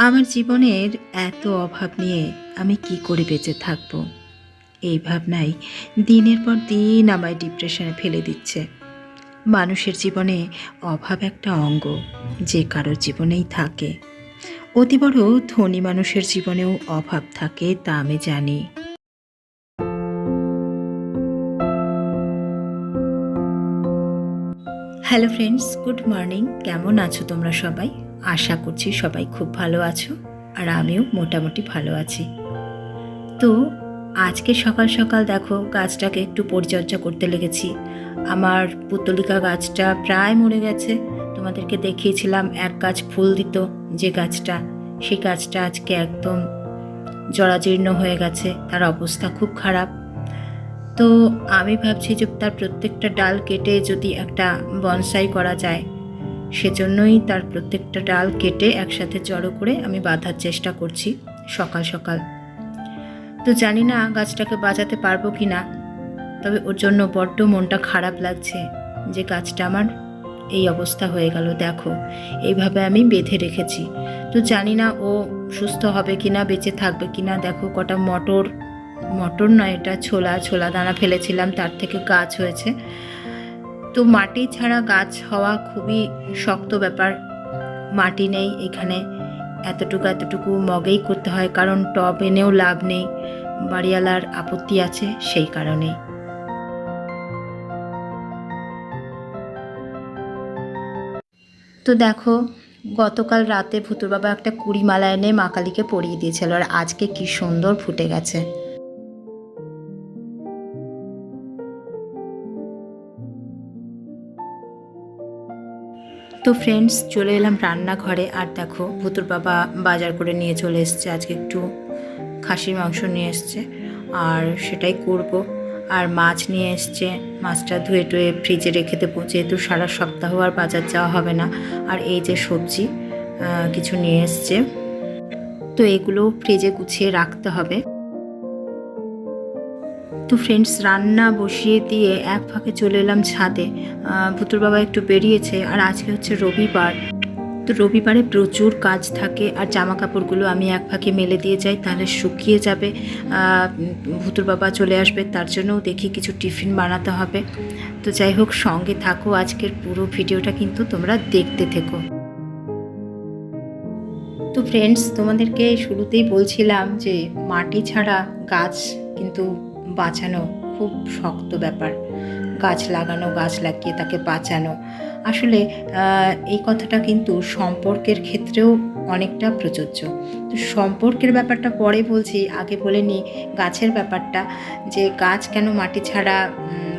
আমার জীবনের এত অভাব নিয়ে আমি কি করে বেঁচে থাকব? এই ভাবনাই দিনের পর দিন আমায় ডিপ্রেশনে ফেলে দিচ্ছে। মানুষের জীবনে অভাব একটা অঙ্গ, যে কারোর জীবনেই থাকে। অতি বড় ধনী মানুষের জীবনেও অভাব থাকে তা আমি জানি। হ্যালো ফ্রেন্ডস গুড মর্নিং কেমন আছো তোমরা সবাই? আশা করছি সবাই খুব ভালো আছো আর আমিও মোটামুটি ভালো আছি। তো আজকে সকাল সকাল দেখো গাছটাকে একটু পরিচর্যা করতে লেগেছি। আমার পুতলিকা গাছটা প্রায় মরে গেছে। তোমাদেরকে দেখিয়েছিলাম এক গাছ ফুল দিত যে গাছটা। সেই গাছটা আজকে একদম জরাজীর্ণ হয়ে গেছে, তার অবস্থা খুব খারাপ। তো আমি ভাবছি যে তার প্রত্যেকটা ডাল কেটে যদি একটা বনসাই করা যায় সেজন্যই তার প্রত্যেকটা ডাল কেটে একসাথে জড়ো করে আমি বাঁধার চেষ্টা করছি সকাল সকাল। তো জানি না গাছটাকে বাঁচাতে পারব কি না তবে ওর জন্য বড্ড মনটা খারাপ লাগছে যে গাছটা আমার এই অবস্থা হয়ে গেল, দেখো, এইভাবে আমি বেঁধে রেখেছি। তো জানি না ও সুস্থ হবে কি না বেঁচে থাকবে কি না দেখো কটা মটর মটর নয় এটা ছোলা ছোলা দানা ফেলেছিলাম, তার থেকে গাছ হয়েছে। তো মাটি ছাড়া গাছ হওয়া খুবই শক্ত ব্যাপার। মাটি নেই এখানে। এতটুকু এতটুকু মগেই করতে হয়, কারণ টব এনেও লাভ নেই। বাড়িওয়ালার আপত্তি আছে সেই কারণেই তো দেখো, গতকাল রাতে ভুতুর বাবা একটা কুড়ি মালা এনে মা কালীকে পরিয়ে দিয়েছিল, আর আজকে কি সুন্দর ফুটে গেছে। তো ফ্রেন্ডস চলে এলাম রান্নাঘরে। আর দেখো ভুতুর বাবা বাজার করে নিয়ে চলে এসছে। আজকে একটু খাসির মাংস নিয়ে এসছে। আর সেটাই করব। আর মাছ নিয়ে এসছে। মাছটা ধুয়ে টুয়ে ফ্রিজে রেখে দেবো। যেহেতু সারা সপ্তাহ আর বাজার যাওয়া হবে না। আর এই যে সবজি কিছু নিয়ে এসছে। তো এগুলো ফ্রিজে গুছিয়ে রাখতে হবে। তো ফ্রেন্ডস রান্না বসিয়ে দিয়ে এক ফাঁকে চলে এলাম ছাদে। ভুতুর বাবা একটু বেরিয়েছে আর আজকে হচ্ছে রবিবার। তো রবিবারে প্রচুর কাজ থাকে আর জামা কাপড়গুলো আমি এক ফাঁকে মেলে দিয়ে যাই, তাহলে শুকিয়ে যাবে। ভুতুর বাবা চলে আসবে, তার জন্যও দেখি কিছু টিফিন বানাতে হবে। তো যাই হোক, সঙ্গে থাকো, আজকের পুরো ভিডিওটা কিন্তু তোমরা দেখতে থেকো। তো ফ্রেন্ডস তোমাদেরকে শুরুতেই বলছিলাম যে মাটি ছাড়া গাছ কিন্তু বাঁচানো খুব শক্ত ব্যাপার। গাছ লাগানো, গাছ লাগিয়ে তাকে বাঁচানো। আসলে এই কথাটা কিন্তু সম্পর্কের ক্ষেত্রেও অনেকটা প্রযোজ্য। তো সম্পর্কের ব্যাপারটা পরে বলছি, আগে বলে নিই, গাছের ব্যাপারটা, যে গাছ কেন মাটি ছাড়া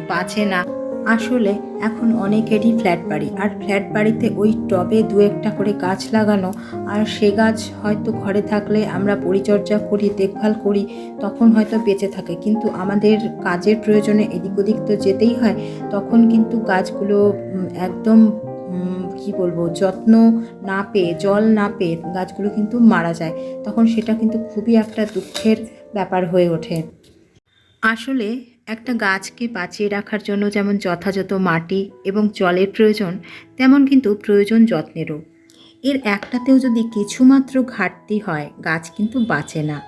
বাঁচে না। আসলে এখন অনেকেরই ফ্ল্যাট বাড়ি, আর ফ্ল্যাট বাড়িতে ওই টবে দু একটা করে গাছ লাগানো, আর সে গাছ হয়তো ঘরে থাকলে আমরা পরিচর্যা করি, দেখভাল করি, তখন হয়তো বেঁচে থাকে। কিন্তু আমাদের কাজের প্রয়োজনে এদিক ওদিক তো যেতেই হয়, তখন কিন্তু গাছগুলো একদম কি বলব, যত্ন না পেয়ে, জল না পেয়ে গাছগুলো কিন্তু মারা যায়। তখন সেটা কিন্তু খুবই একটা দুঃখের ব্যাপার হয়ে ওঠে। আসলে একটা গাছকে বাঁচিয়ে রাখার জন্য যেমন যথাযথ মাটি এবং জলের প্রয়োজন, তেমন কিন্তু প্রয়োজন যত্নেরও। এর একটাতেও যদি কিছুমাত্র ঘাটতি হয়, গাছ কিন্তু বাঁচে না।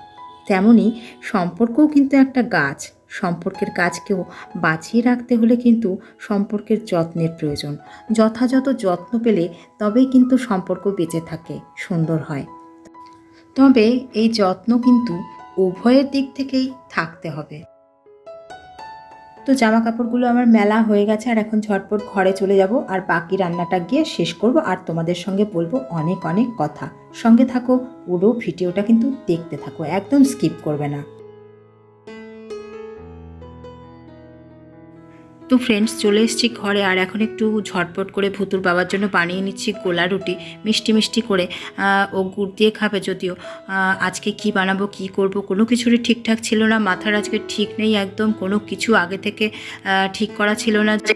তেমনি সম্পর্কও কিন্তু একটা গাছ। সম্পর্কের গাছকেও বাঁচিয়ে রাখতে হলে কিন্তু সম্পর্কের যত্নের প্রয়োজন। যথাযথ যত্ন পেলে তবেই কিন্তু সম্পর্ক বেঁচে থাকে, সুন্দর হয়। তবে এই যত্ন কিন্তু উভয়ের দিক থেকেই থাকতে হবে। তো জামা কাপড়গুলো আমার মেলা হয়ে গেছে আর এখন ঝটপট ঘরে চলে যাব আর বাকি রান্নাটা গিয়ে শেষ করব আর তোমাদের সঙ্গে বলব অনেক অনেক কথা। সঙ্গে থাকো পুরো ভিডিওটা কিন্তু দেখতে থাকো, একদম স্কিপ করবে না। তো ফ্রেন্ডস চলে এসেছি ঘরে আর এখন একটু ঝটপট করে ভুতুর বাবার জন্য বানিয়ে নিচ্ছি গোলা রুটি, মিষ্টি মিষ্টি করে। ও গুড় দিয়ে খাবে যদিও। আজকে কি বানাবো, কি করব, কোনো কিছুরই ঠিকঠাক ছিল না। মাথার আজকে ঠিক নেই একদম, কোনো কিছু আগে থেকে ঠিক করা ছিল না। যে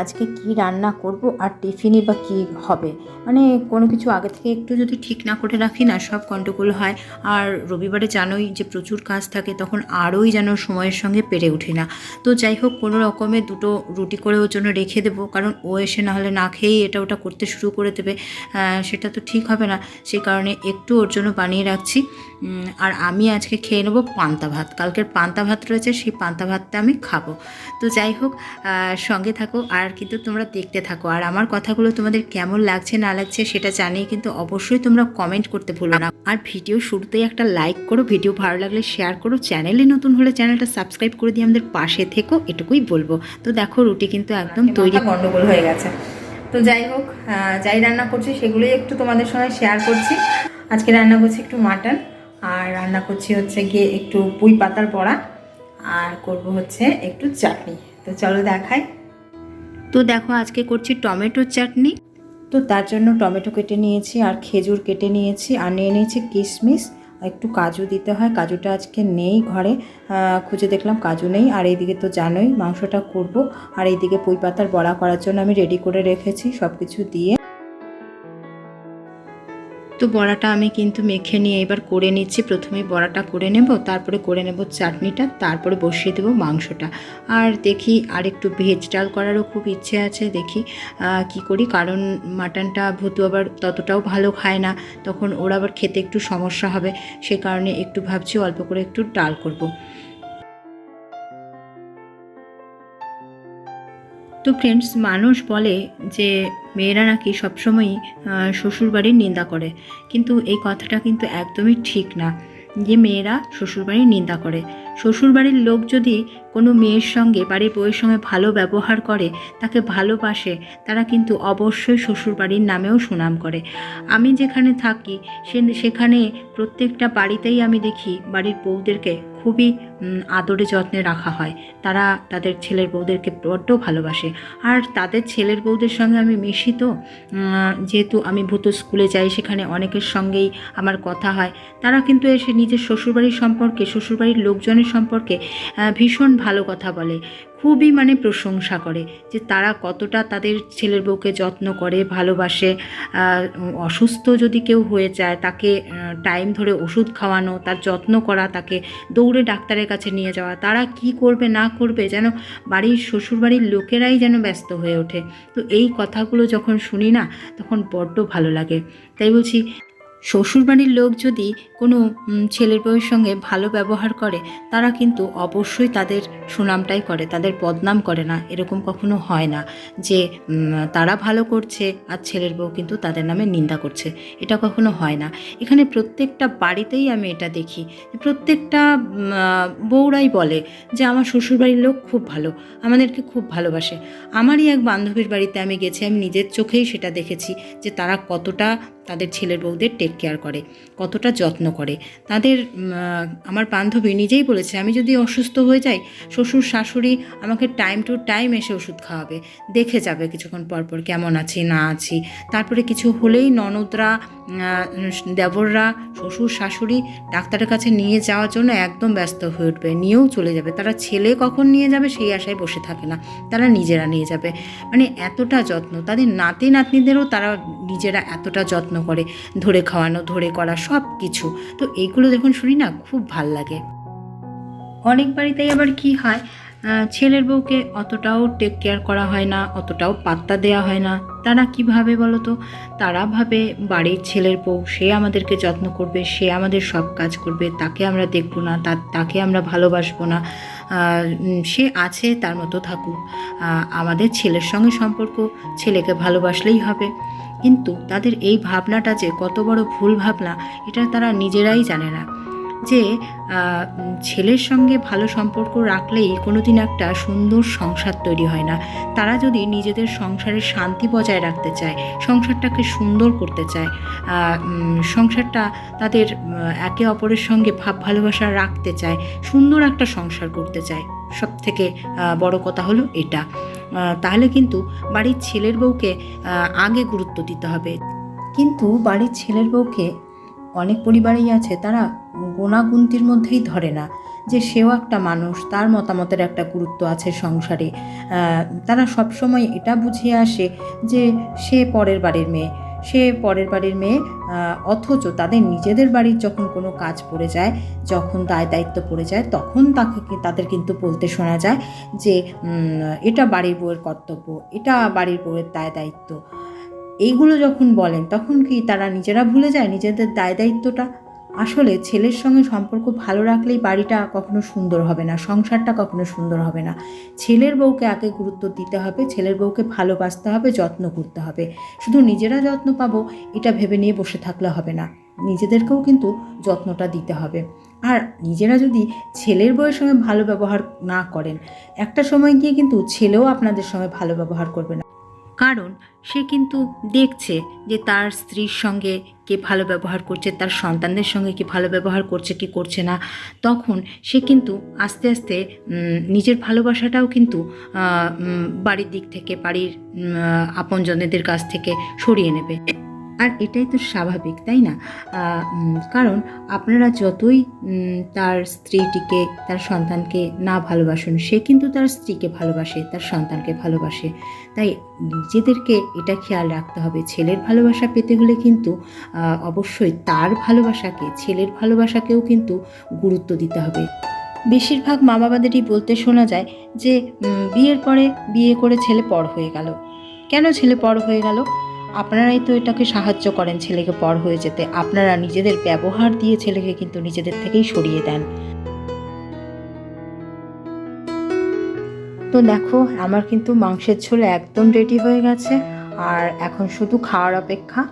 আজকে কি রান্না করব আর টিফিনে বা কী হবে। মানে কোনো কিছু আগে থেকে একটু যদি ঠিক না করে রাখি না, সব গণ্ডগোল হয়। আর রবিবারে জানোই যে প্রচুর কাজ থাকে, তখন আরোই যেন সময়ের সঙ্গে পেরে উঠি না। তো যাই হোক, কোনো রকমে দুটো রুটি করে ওর জন্য রেখে দেবো, কারণ ও এসে না হলে না খেয়েই এটা ওটা করতে শুরু করে দেবে। সেটা তো ঠিক হবে না। সেই কারণে একটু ওর জন্য বানিয়ে রাখছি। আর আমি আজকে খেয়ে নেব পান্তা ভাত। কালকের পান্তা ভাত রয়েছে সেই পান্তা ভাতটা আমি খাব। তো যাই হোক সঙ্গে থাকো আর কিন্তু তোমরা দেখতে থাকো। আর আমার কথাগুলো তোমাদের কেমন লাগছে না লাগছে সেটা জানিয়ে কিন্তু অবশ্যই তোমরা কমেন্ট করতে ভুলো না। আর ভিডিও শুরুতেই একটা লাইক করো ভিডিও ভালো লাগলে শেয়ার করো। চ্যানেলে নতুন হলে চ্যানেলটা সাবস্ক্রাইব করে দিয়ে আমাদের পাশে থেকো এটুকুই বলব। তো দেখো রুটি কিন্তু একদম তৈরি গণ্ডগোল হয়ে গেছে। তো যাই হোক যাই রান্না করছি সেগুলোই একটু তোমাদের সঙ্গে শেয়ার করছি। আজকে রান্না করছি একটু মাটন আর রান্না করছি হচ্ছে গিয়ে একটু পুঁই পাতার বড়া আর করব হচ্ছে একটু চাটনি। তো চলো দেখাই। তো দেখো আজকে করছি টমেটোর চাটনি। তো তার জন্য টমেটো কেটে নিয়েছি আর খেজুর কেটে নিয়েছি আর নিয়ে নিয়েছি কিশমিশ। আর একটু কাজু দিতে হয় কাজুটা আজকে নেই ঘরে। খুঁজে দেখলাম কাজু নেই আর এইদিকে তো জানোই মাংসটা করব। আর এইদিকে পুঁই পাতার বড়া করার জন্য আমি রেডি করে রেখেছি সব কিছু দিয়ে। তো বড়াটা আমি কিন্তু মেখে নিয়ে এবার করে নিচ্ছি। প্রথমে বড়াটা করে নেব, তারপরে করে নেব চাটনিটা, তারপরে বসিয়ে দেবো মাংসটা। আর দেখি আর একটু ভেজ ডাল করারও খুব ইচ্ছে আছে, দেখি কি করি। কারণ মাটনটা ভুতু আবার ততটাও ভালো খায় না, তখন ওর আবার খেতে একটু সমস্যা হবে। সে কারণে একটু ভাবছি অল্প করে একটু ডাল করব। তো ফ্রেন্ডস মানুষ বলে যে মেয়েরা নাকি সবসময়ই শ্বশুরবাড়ির নিন্দা করে। কিন্তু এই কথাটা কিন্তু একদমই ঠিক না যে মেয়েরা শ্বশুরবাড়ির নিন্দা করে। শ্বশুরবাড়ির লোক যদি কোনো মেয়ের সঙ্গে, বাড়ির বউয়ের সঙ্গে ভালো ব্যবহার করে, তাকে ভালোবাসে, তারা কিন্তু অবশ্যই শ্বশুরবাড়ির নামেও সুনাম করে। আমি যেখানে থাকি, সে, সেখানে প্রত্যেকটা বাড়িতেই আমি দেখি বাড়ির বউদেরকে খুবই আদরে যত্নে রাখা হয়। তারা তাদের ছেলের বউদেরকে বড্ড ভালোবাসে। আর তাদের ছেলের বউদের সঙ্গে আমি মিশি তো যেহেতু আমি ভূত স্কুলে যাই, সেখানে অনেকের সঙ্গেই আমার কথা হয়। তারা কিন্তু এসে নিজের শ্বশুরবাড়ির সম্পর্কে, শ্বশুরবাড়ির লোকজনের সম্পর্কে ভীষণ ভালো কথা বলে। খুবই মানে প্রশংসা করে যে তারা কতটা তাদের ছেলের বউকে যত্ন করে, ভালোবাসে অসুস্থ যদি কেউ হয়ে যায়, তাকে টাইম ধরে ওষুধ খাওয়ানো, তার যত্ন করা, তাকে দৌড়ে ডাক্তারের কাছে নিয়ে যাওয়া, তারা কি করবে, না করবে, যেন বাড়ির শ্বশুরবাড়ির লোকেরাই যেন ব্যস্ত হয়ে ওঠে। তো এই কথাগুলো যখন শুনি না, তখন বড্ড ভালো লাগে। তাই বলছি শ্বশুরবাড়ির লোক যদি কোনো ছেলের বউয়ের সঙ্গে ভালো ব্যবহার করে, তারা কিন্তু অবশ্যই তাদের সুনামটাই করে, তাদের বদনাম করে না। এরকম কখনো হয় না যে তারা ভালো করছে আর ছেলের বউ কিন্তু তাদের নামে নিন্দা করছে। এটা কখনো হয় না। এখানে প্রত্যেকটা বাড়িতেই আমি এটা দেখি। প্রত্যেকটা বউরাই বলে যে, আমার শ্বশুরবাড়ির লোক খুব ভালো, আমাদেরকে খুব ভালোবাসে। আমারই এক বান্ধবীর বাড়িতে আমি গেছি, আমি নিজের চোখেই সেটা দেখেছি যে, তারা কতটা তাদের ছেলের বউদের টেক কেয়ার করে, কতটা যত্ন করে। তাদের আমার বান্ধবী নিজেই বলেছে, আমি যদি অসুস্থ হয়ে যাই, শ্বশুর শাশুড়ি আমাকে টাইম টু টাইম এসে ওষুধ খাওয়াবে, দেখে যাবে কিছুক্ষণ পর পর কেমন আছি, না আছি। তারপরে কিছু হলেই ননদরা দেবররা, শ্বশুর শাশুড়ি ডাক্তারের কাছে নিয়ে যাওয়ার জন্য একদম ব্যস্ত হয়ে উঠবে, নিয়েও চলে যাবে। তারা ছেলে কখন নিয়ে যাবে সেই আশায় বসে থাকে না, তারা নিজেরা নিয়ে যাবে। মানে এতটা যত্ন, তাদের নাতি নাতনিদেরও তারা নিজেরা এতটা যত্ন করে, ধরে খাওয়ানো, ধরে করা সব কিছু। তো এইগুলো যখন শুনি না, খুব ভালো লাগে। অনেক বাড়িতেই আবার কি হয় ছেলের বউকে অতটাও টেক কেয়ার করা হয় না, অতটাও পাত্তা দেওয়া হয় না। তারা কি ভাবে বলো তো? তারা ভাবে বাড়ির ছেলের বউ, সে আমাদেরকে যত্ন করবে, সে আমাদের সব কাজ করবে, তাকে আমরা দেখব না তাকে আমরা ভালোবাসবো না। সে আছে, তার মতো থাকুক। আমাদের ছেলের সঙ্গে সম্পর্ক, ছেলেকে ভালোবাসলেই হবে। কিন্তু তাদের এই ভাবনাটা যে কত বড় ভুল ভাবনা, এটা তারা নিজেরাই জানে না। যে ছেলের সঙ্গে ভালো সম্পর্ক রাখলেই কোনোদিন একটা সুন্দর সংসার তৈরি হয় না। তারা যদি নিজেদের সংসারের শান্তি বজায় রাখতে চায়, সংসারটাকে সুন্দর করতে চায় সংসারটা তাদের একে অপরের সঙ্গে ভাব ভালোবাসা রাখতে চায়, সুন্দর একটা সংসার করতে চায় সব থেকে বড় কথা হলো এটা। তাহলে কিন্তু বাড়ির ছেলের বউকে আগে গুরুত্ব দিতে হবে। কিন্তু বাড়ির ছেলের বউকে অনেক পরিবারেই আছে, তারা গোনাগুন্তির মধ্যেই ধরে না যে সেও একটা মানুষ, তার মতামতের একটা গুরুত্ব আছে সংসারে। তারা সবসময় এটা বুঝিয়ে আসে যে সে পরের বাড়ির মেয়ে। সে পরের বাড়ির মেয়ে অথচ তাদের নিজেদের বাড়ির যখন কোনো কাজ পড়ে যায়, যখন দায় দায়িত্ব পড়ে যায়, তখন তাকে তাদের কিন্তু বলতে শোনা যায় যে এটা বাড়ির বউয়ের কর্তব্য, এটা বাড়ির বউয়ের দায় দায়িত্ব। এইগুলো যখন বলেন, তখন কি তারা নিজেরা ভুলে যায় নিজেদের দায় দায়িত্বটা? আসলে ছেলের সঙ্গে সম্পর্ক ভালো রাখলেই বাড়িটা কখনো সুন্দর হবে না, সংসারটা কখনো সুন্দর হবে না। ছেলের বউকে আগে গুরুত্ব দিতে হবে, ছেলের বউকে ভালোবাসতে হবে, যত্ন করতে হবে। শুধু নিজেরা যত্ন পাবো, এটা ভেবে নিয়ে বসে থাকলে হবে না। নিজেদেরকেও কিন্তু যত্নটা দিতে হবে। আর নিজেরা যদি ছেলের বউয়ের সঙ্গে ভালো ব্যবহার না করেন, একটা সময় গিয়ে কিন্তু ছেলেও আপনাদের সঙ্গে ভালো ব্যবহার করবে না। কারণ সে কিন্তু দেখছে যে তার স্ত্রীর সঙ্গে কে ভালো ব্যবহার করছে, তার সন্তানদের সঙ্গে কি ভালো ব্যবহার করছে, কি করছে না। তখন সে কিন্তু আস্তে আস্তে নিজের ভালোবাসাটাও কিন্তু বাড়ির দিক থেকে, বাড়ির আপনজনেদের কাছ থেকে সরিয়ে নেবে। আর এটাই তো স্বাভাবিক, তাই না? কারণ আপনারা যতই তার স্ত্রীটিকে, তার সন্তানকে না ভালোবাসুন, সে কিন্তু তার স্ত্রীকে ভালোবাসে, তার সন্তানকে ভালোবাসে। তাই নিজেদেরকে এটা খেয়াল রাখতে হবে। ছেলের ভালোবাসা পেতে হলে কিন্তু অবশ্যই তার ভালোবাসাকে, ছেলের ভালোবাসাকেও কিন্তু গুরুত্ব দিতে হবে। বেশিরভাগ মা বাবাদেরই বলতে শোনা যায় যে বিয়ের পরে বিয়ে করে ছেলে পর হয়ে গেল। কেন ছেলে পর হয়ে গেল? আপনারাই তো এটাকে সাহায্য করেন ছেলেকে পর হয়ে যেতে। আপনারা নিজেদের ব্যবহার দিয়ে ছেলেকে কিন্তু নিজেদের থেকেই সরিয়ে দেন। তো দেখো, আমার কিন্তু মাংসের ঝোল একদম রেডি হয়ে গেছে। আর এখন শুধু খাওয়ার অপেক্ষা।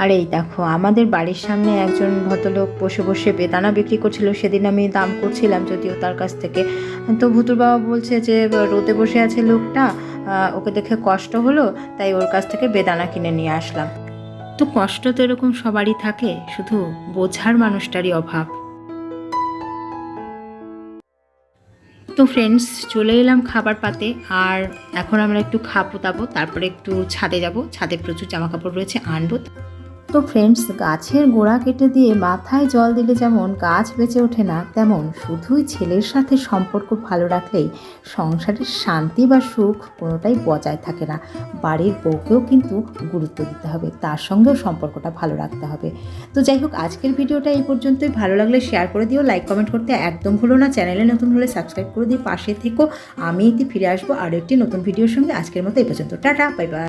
আর এই দেখো, আমাদের বাড়ির সামনে একজন ভদ্রলোক বসে বসে বেদানা বিক্রি করছিল। সেদিন আমি দাম করছিলাম যদিও তার কাছ থেকে। তো ভুতুর বাবা বলছে যে, রোদে বসে আছে লোকটা ওকে দেখে কষ্ট হলো, তাই ওর কাছ থেকে বেদানা কিনে নিয়ে আসলাম। তো কষ্ট তো এরকম সবারই থাকে, শুধু বোঝার মানুষটারই অভাব। তো ফ্রেন্ডস চলে এলাম খাবার পাতে। আর এখন আমরা একটু খাব দাবো তারপরে একটু ছাদে যাব। ছাদে প্রচুর জামা কাপড় রয়েছে, আনব। তো ফ্রেন্ডস গাছের গোড়া কেটে দিয়ে মাথায় জল দিলে যেমন গাছ বেঁচে ওঠে না, তেমন শুধুই ছেলের সাথে সম্পর্ক ভালো রাখলেই সংসারের শান্তি বা সুখ কোনোটাই বজায় থাকে না। বাড়ির বউকেও কিন্তু গুরুত্ব দিতে হবে, তার সঙ্গেও সম্পর্কটা ভালো রাখতে হবে। তো যাই হোক, আজকের ভিডিওটা এই পর্যন্তই। ভালো লাগলে শেয়ার করে দিও লাইক কমেন্ট করতে একদম ভুলো না। চ্যানেলে নতুন হলে সাবস্ক্রাইব করে দিই পাশে থেকো। আমি এতে ফিরে আসব আরও একটি নতুন ভিডিওর সঙ্গে। আজকের মতো এই পর্যন্ত। Tata bye bye